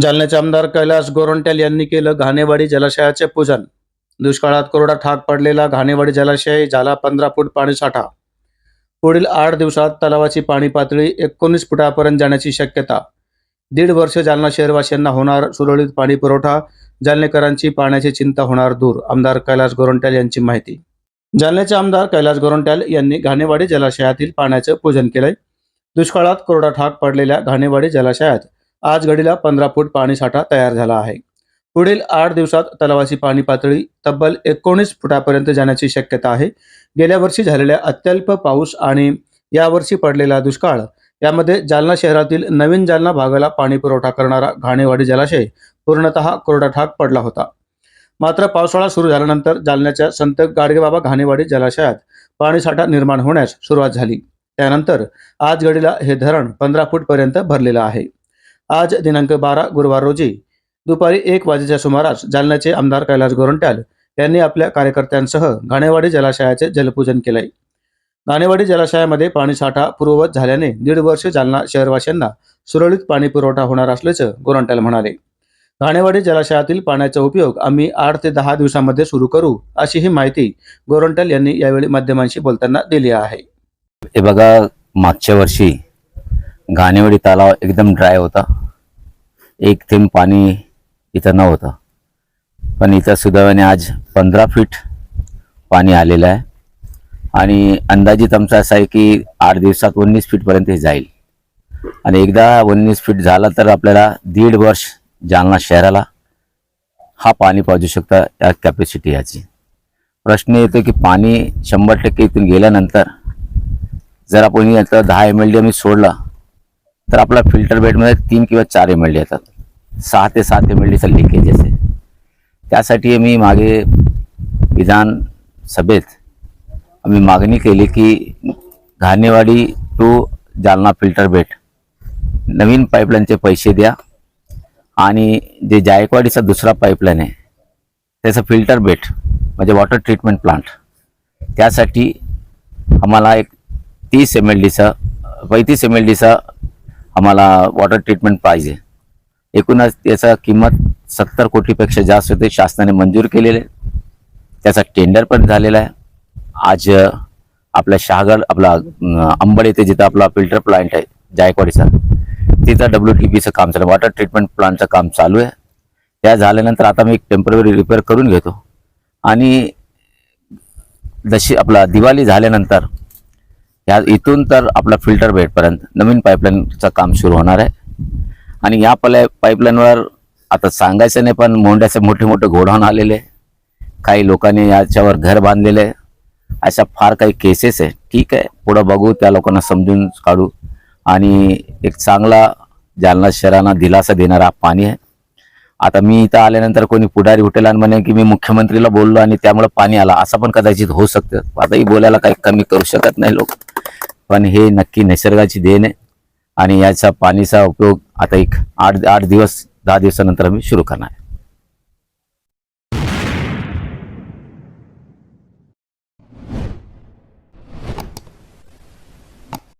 जालन्याचे आमदार कैलास गोरंट्याल यांनी केलं घाणेवाडी जलाशयाचे पूजन. दुष्काळात कोरडा ठाक पडलेला घाणेवाडी जलाशय झाला पंधरा फूट पाणीसाठा पुढील आठ दिवसात तलावाची पाणी पातळी एकोणीस फुटापर्यंत जाण्याची शक्यता. दीड वर्ष जालना शहरवासियांना होणार सुरळीत पाणी पुरवठा जालनेकरांची पाण्याची चिंता होणार दूर आमदार कैलास गोरंट्याल यांची माहिती. जालन्याचे आमदार कैलास गोरंट्याल यांनी घाणेवाडी जलाशयातील पाण्याचं पूजन केलंय. दुष्काळात कोरडा ठाक पडलेल्या घाणेवाडी जलाशयात आज घडीला पंधरा फूट पाणीसाठा तयार झाला आहे. पुढील आठ दिवसात तलावाची पाणी पातळी तब्बल एकोणीस फुटापर्यंत जाण्याची शक्यता आहे. गेल्या वर्षी झालेल्या अत्यल्प पाऊस आणि यावर्षी पडलेला दुष्काळ यामध्ये जालना शहरातील नवीन जालना भागाला पाणी पुरवठा करणारा घाणेवाडी जलाशय पूर्णतः कोरडाठाक पडला होता. मात्र पावसाळा सुरू झाल्यानंतर जालन्याच्या संत गाडगेबाबा घाणेवाडी जलाशयात पाणीसाठा निर्माण होण्यास सुरुवात झाली. त्यानंतर आज घडीला हे धरण पंधरा फूटपर्यंत भरलेलं आहे. आज दिनांक बारा गुरुवार रोजी दुपारी एक वाजेच्या सुमारास जालन्याचे आमदार कैलास गोरंट्याल यांनी आपल्या कार्यकर्त्यांसह घाणेवाडी जलाशयाचे जलपूजन केलंय घाणेवाडी जलाशयामध्ये पाणीसाठा पूर्ववत झाल्याने दीड वर्ष जालना शहरवासियांना सुरळीत पाणी पुरवठा होणार असल्याचं गोरंट्याल म्हणाले. घाणेवाडी जलाशयातील पाण्याचा उपयोग आम्ही आठ ते दहा दिवसांमध्ये सुरू करू अशी ही माहिती गोरंट्याल यांनी यावेळी माध्यमांशी बोलताना दिली आहे. हे बघा मागच्या वर्षी घाणेवाडी तलाव एकदम ड्राय होता. एक थेंब पाणी इथं नव्हतं पण इथं सुदैवाने आज पंधरा फीट पाणी आलेलं आहे. आणि अंदाजित आमचा असा आहे की आठ दिवसात उन्नीस फीटपर्यंत हे जाईल. आणि एकदा उन्नीस फीट झाला तर आपल्याला दीड वर्ष जालना शहराला हा पाणी पाजू शकता या कॅपॅसिटी याची. प्रश्न येतो की पाणी शंभर टक्के इथून गेल्यानंतर जर आपण याचा दहा एम एल डी आम्ही सोडला तर आपला फिल्टर बेडमध्ये तीन किंवा चार एम एल डी येतात. सहा ते सात एम एल डीचा लिकेज आहे त्यासाठी आम्ही मागे विधानसभेत आम्ही मागणी केली की Ghanewadi to Jalna filter bed नवीन पाईपलाईनचे पैसे द्या आणि जे जायकवाडीचा दुसरा पाईपलाईन आहे त्याचं फिल्टर बेट म्हणजे वॉटर ट्रीटमेंट प्लांट त्यासाठी आम्हाला एक तीस एम एल डीचा पैतीस एम एल डीचा आम्हाला वॉटर ट्रीटमेंट पाहिजे. एकूणच त्याचा किंमत सत्तर कोटीपेक्षा जास्त होते. शासनाने मंजूर केलेले. त्याचा टेंडर पण झालेला आहे. आज आपल्या शहागड आपला अंबड येथे जिथं आपला फिल्टर प्लांट आहे जायकवाडीचा तिथं डब्ल्यू टी पीचं काम चालू वॉटर ट्रीटमेंट प्लांटचं काम चालू आहे. त्या झाल्यानंतर आता मी एक टेंपररी रिपेअर करून घेतो. आणि जशी आपला दिवाळी झाल्यानंतर या इथून तर आपला फिल्टर बेडपर्यंत नवीन पाईपलाईनचं काम सुरू होणार आहे. आणि या पलाय पाईपलाईनवर आता सांगायचं नाही पण मोंड्याचे मोठे मोठे घोडाण आलेले काही लोकांनी याच्यावर घर बांधलेले अशा फार काही केसेस आहे. ठीक आहे पुढं बघू त्या लोकांना समजून काढू. आणि एक चांगला जालना शहरांना दिलासा देणारा पाणी आहे. आता मी इथं आल्यानंतर कोणी पुढारी उठेल आणि म्हणे की मी मुख्यमंत्रीला बोललो आणि त्यामुळे पाणी आला. असं पण कदाचित होऊ शकतं. आताही बोलायला काही कमी करू शकत नाही लोक. पण हे नक्की निसर्गाची देण आहे. आणि याचा पाणीचा उपयोग आता एक आठ आठ दिवस दहा दिवसानंतर आम्ही सुरू करणार आहे.